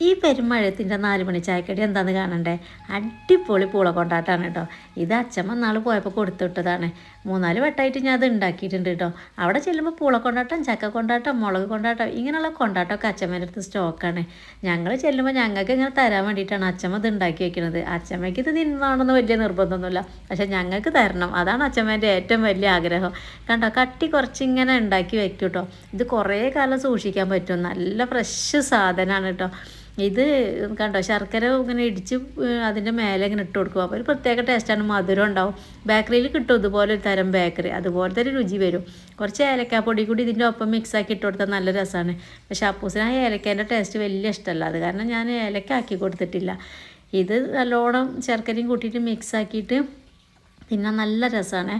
ഈ പെരുമഴത്തിന്റെ നാല് മണി ചായക്കടി എന്താന്ന് കാണണ്ടേ? അടിപൊളി പൂള കൊണ്ടാട്ടാണ് കേട്ടോ. ഇത് അച്ഛമ്മ നാൾ പോയപ്പോൾ കൊടുത്തുവിട്ടതാണ്. മൂന്നാൽ വട്ടമായിട്ട് ഞാൻ അത് ഉണ്ടാക്കിയിട്ടുണ്ട് കേട്ടോ. അവിടെ ചെല്ലുമ്പോൾ പൂള കൊണ്ടാട്ടം ചക്ക കൊണ്ടാട്ടം മുളക് കൊണ്ടാട്ടം ഇങ്ങനെയുള്ള കൊണ്ടാട്ടമൊക്കെ അച്ഛമ്മേന്റെ അടുത്ത് സ്റ്റോക്കാണ്. ഞങ്ങൾ ചെല്ലുമ്പോൾ ഞങ്ങൾക്ക് ഇങ്ങനെ തരാൻ വേണ്ടിയിട്ടാണ് അച്ഛമ്മ ഇത് ഉണ്ടാക്കി വെക്കുന്നത് അച്ഛമ്മയ്ക്ക് ഇത് തിന്നാണെന്ന് വലിയ നിർബന്ധമൊന്നുമില്ല. പക്ഷെ ഞങ്ങൾക്ക് തരണം. അതാണ് അച്ഛമ്മേന്റെ ഏറ്റവും വലിയ ആഗ്രഹം. കണ്ടോ? കട്ടി കുറച്ചിങ്ങനെ ഉണ്ടാക്കി വെക്കും കേട്ടോ. ഇത് കുറേ കാലം സൂക്ഷിക്കാൻ പറ്റും. നല്ല ഫ്രഷ് സാധനമാണ് കേട്ടോ. ഇത് കണ്ടോ? ശർക്കര ഇങ്ങനെ ഇടിച്ച് അതിന്റെ മേലെ ഇങ്ങനെ ഇട്ട് കൊടുക്കും. അപ്പോൾ ഒരു പ്രത്യേക ടേസ്റ്റാണ് മധുരം ഉണ്ടാവും. ബേക്കറിയിൽ കിട്ടും. ഇതുപോലെ ഒരു തരം ബേക്കറി അതുപോലത്തെ ഒരു രുചി വരും. കുറച്ച് ഏലക്കാപ്പൊടി കൂടി ഇതിന്റെ ഒപ്പം മിക്സാക്കി ഇട്ട് കൊടുത്താൽ നല്ല രസമാണ് പക്ഷേ അപ്പൂസിന് ആ ഏലക്കേന്റെ ടേസ്റ്റ് വലിയ ഇഷ്ടമല്ല അത് കാരണം ഞാൻ ഏലക്ക ആക്കി കൊടുത്തിട്ടില്ല. ഇത് നല്ലോണം ശർക്കരയും കൂട്ടിയിട്ട് മിക്സ് ആക്കിയിട്ട് പിന്നെ നല്ല രസമാണ്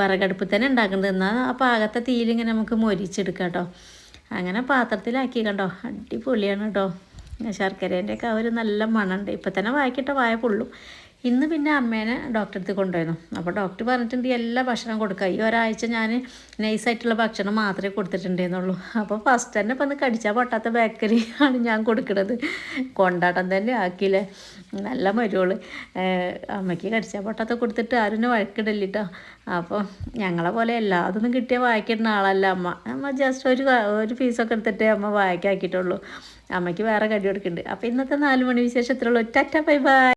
വിറകടുപ്പിൽ തന്നെ ഉണ്ടാക്കുന്നത്. എന്നാൽ ആ പാകത്തെ തീയിലിങ്ങനെ നമുക്ക് മൊരിച്ചെടുക്കാം കേട്ടോ. അങ്ങനെ പാത്രത്തിലാക്കി കണ്ടോ? അടിപൊളിയാണ് കേട്ടോ. ശർക്കരേന്റെ ഒക്കെ ഒരു നല്ല മണമുണ്ട്. ഇപ്പം തന്നെ വായിക്കിട്ട വായ പൊള്ളും. ഇന്ന് പിന്നെ അമ്മേനെ ഡോക്ടറെ അടുത്ത് കൊണ്ടുപോയിരുന്നു അപ്പോൾ ഡോക്ടർ പറഞ്ഞിട്ടുണ്ട് എല്ലാ ഭക്ഷണം കൊടുക്കുക ഈ ഒരാഴ്ച ഞാൻ നൈസായിട്ടുള്ള ഭക്ഷണം മാത്രമേ കൊടുത്തിട്ടുണ്ടായിരുന്നുള്ളൂ അപ്പോൾ ഫസ്റ്റ് തന്നെ ഇപ്പം കടിച്ചാൽ പൊട്ടാത്ത ബേക്കറി ആണ് ഞാൻ കൊടുക്കുന്നത് കൊണ്ടാട്ടം തന്നെ ആക്കിയില്ലേ. നല്ല മരുവൾ അമ്മയ്ക്ക് കടിച്ചാൽ പൊട്ടാത്ത കൊടുത്തിട്ട് ആരും വഴക്കിടല്ലിട്ടോ അപ്പോൾ ഞങ്ങളെ പോലെ എല്ലാതൊന്നും കിട്ടിയ വായിക്കിടുന്ന ആളല്ല അമ്മ. അമ്മ ജസ്റ്റ് ഒരു ഒരു ഫീസൊക്കെ എടുത്തിട്ടേ അമ്മ വായിക്കാക്കിയിട്ടുള്ളൂ. അമ്മയ്ക്ക് വേറെ കടി കൊടുക്കുന്നുണ്ട് അപ്പോൾ ഇന്നത്തെ നാല് മണി വിശേഷത്തിലുള്ള ഒറ്റ ബൈ ബൈ.